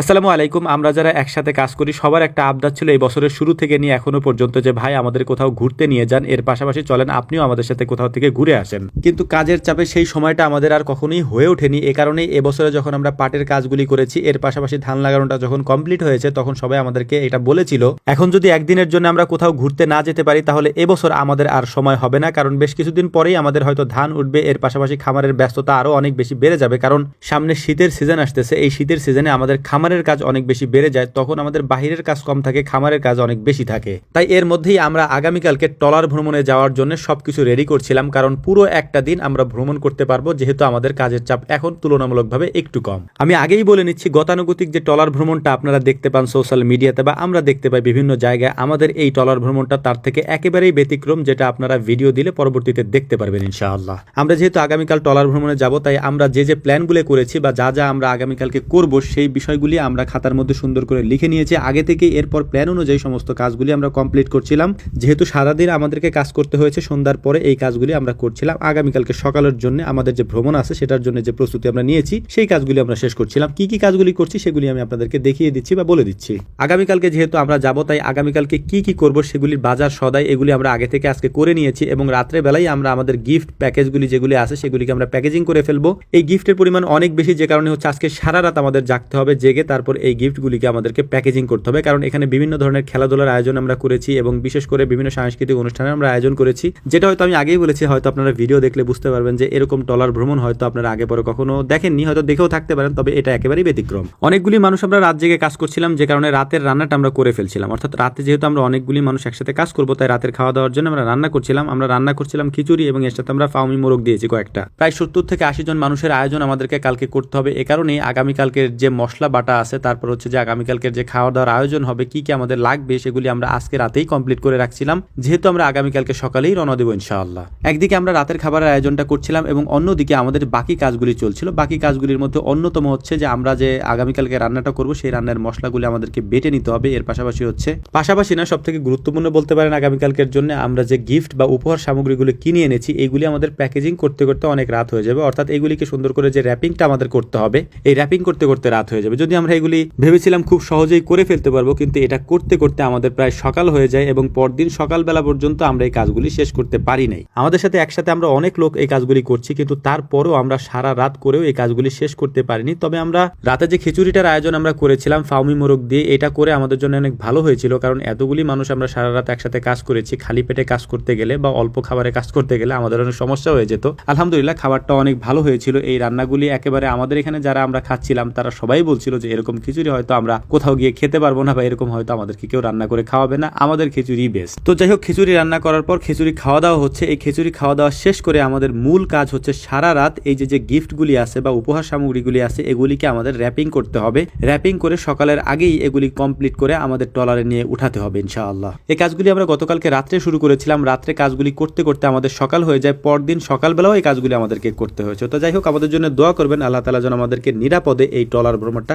আসসালামু আলাইকুম, আমরা যারা একসাথে কাজ করি, সবার একটা আবদার ছিল এই বছরের শুরু থেকে নিয়ে এখনও পর্যন্ত যে ভাই আমাদের কোথাও ঘুরতে নিয়ে যান, এর পাশাপাশি চলেন, আপনিও আমাদের সাথে কোথাও থেকে ঘুরে আসেন। কিন্তু কাজের চাপে সেই সময়টা আমাদের আর কখনোই হয়ে ওঠেনি, এ কারণেই এবছরে যখন আমরা পাটের কাজগুলি করেছি, এর পাশাপাশি ধান লাগানোটা যখন কমপ্লিট হয়েছে, তখন সবাই আমাদেরকে এটা বলেছিল, এখন যদি একদিনের জন্য আমরা কোথাও ঘুরতে না যেতে পারি, তাহলে এবছর আমাদের আর সময় হবে না, কারণ বেশ কিছুদিন পরেই আমাদের হয়তো ধান উঠবে, এর পাশাপাশি খামারের ব্যস্ততা আরও অনেক বেশি বেড়ে যাবে, কারণ সামনে শীতের সিজন আসতেছে, এই শীতের সিজনে আমাদের খামারের কাজ অনেক বেশি বেড়ে যায়, তখন আমাদের বাহিরের কাজ কম থাকে, খামারের কাজ অনেক বেশি থাকে। তাই এর মধ্যেই আমরা আগামীকালকে টলার ভ্রমণে যাওয়ার জন্য সবকিছু রেডি করছিলাম, কারণ পুরো একটা দিন আমরা ভ্রমণ করতে পারব, যেহেতু আমাদের কাজের চাপ এখন তুলনামূলকভাবে একটু কম। আমি আগেই বলে নিচ্ছি, গতানুগতিক যে টলার ভ্রমণটা আপনারা দেখতে পান সোশ্যাল মিডিয়াতে বা আমরা দেখতে পাই বিভিন্ন জায়গায়, আমাদের এই টলার ভ্রমণটা তার থেকে একেবারেই ব্যতিক্রম, যেটা আপনারা ভিডিও দিলে পরবর্তীতে দেখতে পারবেন ইনশাআল্লাহ। আমরা যেহেতু আগামীকাল টলার ভ্রমণে যাব, তাই আমরা যে যে প্ল্যানগুলো করেছি বা যা যা আমরা আগামীকালকে করব, সেই বিষয়গুলি আমরা খাতার মধ্যে সুন্দর করে লিখে নিয়েছি। আগে থেকে এরপর প্ল্যান অনুযায়ী সমস্ত কাজগুলি আমরা কমপ্লিট করছিলাম। যেহেতু সারাদিন আমাদেরকে কাজ করতে হয়েছে, সন্ধ্যার পরে এই কাজগুলি আমরা করছিলাম। আগামীকালকে সকালের জন্য আমাদের যে ভ্রমণ আছে, সেটার জন্য যে প্রস্তুতি আমরা নিয়েছি, সেই কাজগুলি আমরা শেষ করছিলাম। কি কি কাজগুলি করছি, সেগুলি আমি আপনাদেরকে দেখিয়ে দিচ্ছি বা বলে দিচ্ছি। আগামীকালকে যেহেতু আমরা যাব, তাই আগামীকালকে কি কি করব, সেগুলির বাজার সদাই এগুলি আমরা আগে থেকে আজকে করে নিয়েছি এবং রাত্রে বেলায় আমরা আমাদের গিফট প্যাকেজগুলি যেগুলি আছে, সেগুলিকে আমরা প্যাকেজিং করে ফেলব। এই গিফটের পরিমাণ অনেক বেশি, যে কারণে হচ্ছে আজকে সারা রাত আমাদের জাগতে হবে, জেগে তারপর এই গিফটগুলিকে আমাদেরকে প্যাকেজিং করতে হবে। কারণ এখানে বিভিন্ন ধরনের খেলাধুলার আয়োজন আমরা করেছি এবং বিশেষ করে বিভিন্ন সাংস্কৃতিক অনুষ্ঠানের আমরা আয়োজন করেছি। যেটা হয়তো আমি আগেই বলেছি, হয়তো আপনারা ভিডিও দেখলে বুঝতে পারবেন যে এরকম টলার ভ্রমণ হয়তো আপনারা আগে পরে কখনো দেখেননি, হয়তো দেখেও থাকতে পারেন, তবে এটা একেবারেই ব্যতিক্রম। অনেকগুলি মানুষ আমরা রাত জেগে কাজ করছিলাম, যে কারণে রাতের রান্নাটা আমরা করে ফেলছিলাম। অর্থাৎ রাতে যেহেতু আমরা অনেকগুলি মানুষ একসাথে কাজ করব, তাই রাতের খাওয়া দাওয়ার জন্য আমরা রান্না করছিলাম। আমরা রান্না করছিলাম খিচুড়ি এবং এর সাথে আমরা ফাউমি মোরগ দিয়েছি কয়েকটা। প্রায় সত্তর থেকে আশি জন মানুষের আয়োজন আমাদেরকে কালকে করতে হবে। এ কারণেই আগামীকালকের যে মশলা, বাটা আছে, তারপর হচ্ছে যে আগামীকালকের যে খাওয়া দাওয়ার আয়োজন হবে, কি কি আমাদের লাগবে, সেগুলি আমরা আজকে রাতেই কমপ্লিট করে রাখছিলাম। যেহেতু আমরা আগামীকালকে সকালেই রওনা দেবো ইনশাআল্লাহ। একদিকে আমরা রাতের খাবারের আয়োজনটা করছিলাম এবং অন্যদিকে আমাদের বাকি কাজগুলি চলছিল। বাকি কাজগুলির মধ্যে অন্যতম হচ্ছে যে আমরা যে আগামীকালকে রান্নাটা করব, সেই রান্নার মশলাগুলি আমাদেরকে বেটে নিতে হবে। এর পাশাপাশি হচ্ছে, পাশাপাশি না সব থেকে গুরুত্বপূর্ণ বলতে পারেন আগামীকালকের জন্য আমরা যে গিফট বা উপহার সামগ্রীগুলো কিনে এনেছি এইগুলি আমাদের প্যাকেজিং করতে করতে অনেক রাত হয়ে যাবে। অর্থাৎ এগুলিকে সুন্দর করে যে র্যাপিংটা আমাদের করতে হবে, এই র্যাপিং করতে করতে রাত হয়ে যাবে। যদি আমরা এগুলি ভেবেছিলাম খুব সহজেই করে ফেলতে পারব, কিন্তু এটা করতে করতে আমাদের প্রায় সকাল হয়ে যায় এবং পরদিন সকালবেলা পর্যন্ত আমরা এই কাজগুলি শেষ করতে পারি নাই। আমাদের সাথে একসাথে আমরা অনেক লোক এই কাজগুলি করছি, কিন্তু তারপরেও আমরা সারা রাত করেও এই কাজগুলি শেষ করতে পারিনি। তবে আমরা রাতে যে খিচুড়িটার আয়োজন আমরা করেছিলাম, ফাউমি মোরগ দিয়ে, এটা করে আমাদের জন্য অনেক ভালো হয়েছিল, কারণ এতগুলি মানুষ আমরা সারা রাত একসাথে কাজ করেছি, খালি পেটে কাজ করতে গেলে বা অল্প খাবারে কাজ করতে গেলে আমাদের অনেক সমস্যা হয়ে যেত। আলহামদুলিল্লাহ, খাবারটা অনেক ভালো হয়েছিল। এই রান্নাগুলি একেবারে আমাদের এখানে যারা আমরা খাচ্ছিলাম, তারা সবাই বলছিল যে এরকম খিচুড়ি হয়তো আমরা কোথাও গিয়ে খেতে পারব না বা এরকম হয়তো আমাদেরকে কেউ রান্না করে খাওয়াবে না, আমাদের খিচুড়ি বেস্ট তো যাই হোক, খিচুড়ি রান্না করার পর খিচুড়ি খাওয়া দাওয়া হচ্ছে। এই খিচুড়ি খাওয়া দাওয়া শেষ করে আমাদের মূল কাজ হচ্ছে সারা রাত এই যে যে গিফটগুলি আছে বা উপহার সামগ্রীগুলি আছে, এগুলিকে আমাদের র্যাপিং করতে হবে। র্যাপিং করে সকালের আগেই এগুলি কমপ্লিট করে আমাদের টলারে নিয়ে উঠাতে হবে ইনশাআল্লাহ। এই কাজগুলি আমরা গতকালকে রাত্রে শুরু করেছিলাম। রাত্রে কাজগুলি করতে করতে আমাদের সকাল হয়ে যায়। পরদিন সকালবেলাও এই কাজগুলি আমাদেরকে করতে হয়েছে। তো যাই হোক, আমাদের জন্য দোয়া করবেন। আল্লাহ তালা যেন আমাদেরকে নিরাপদে এই টলার ভ্রমণটা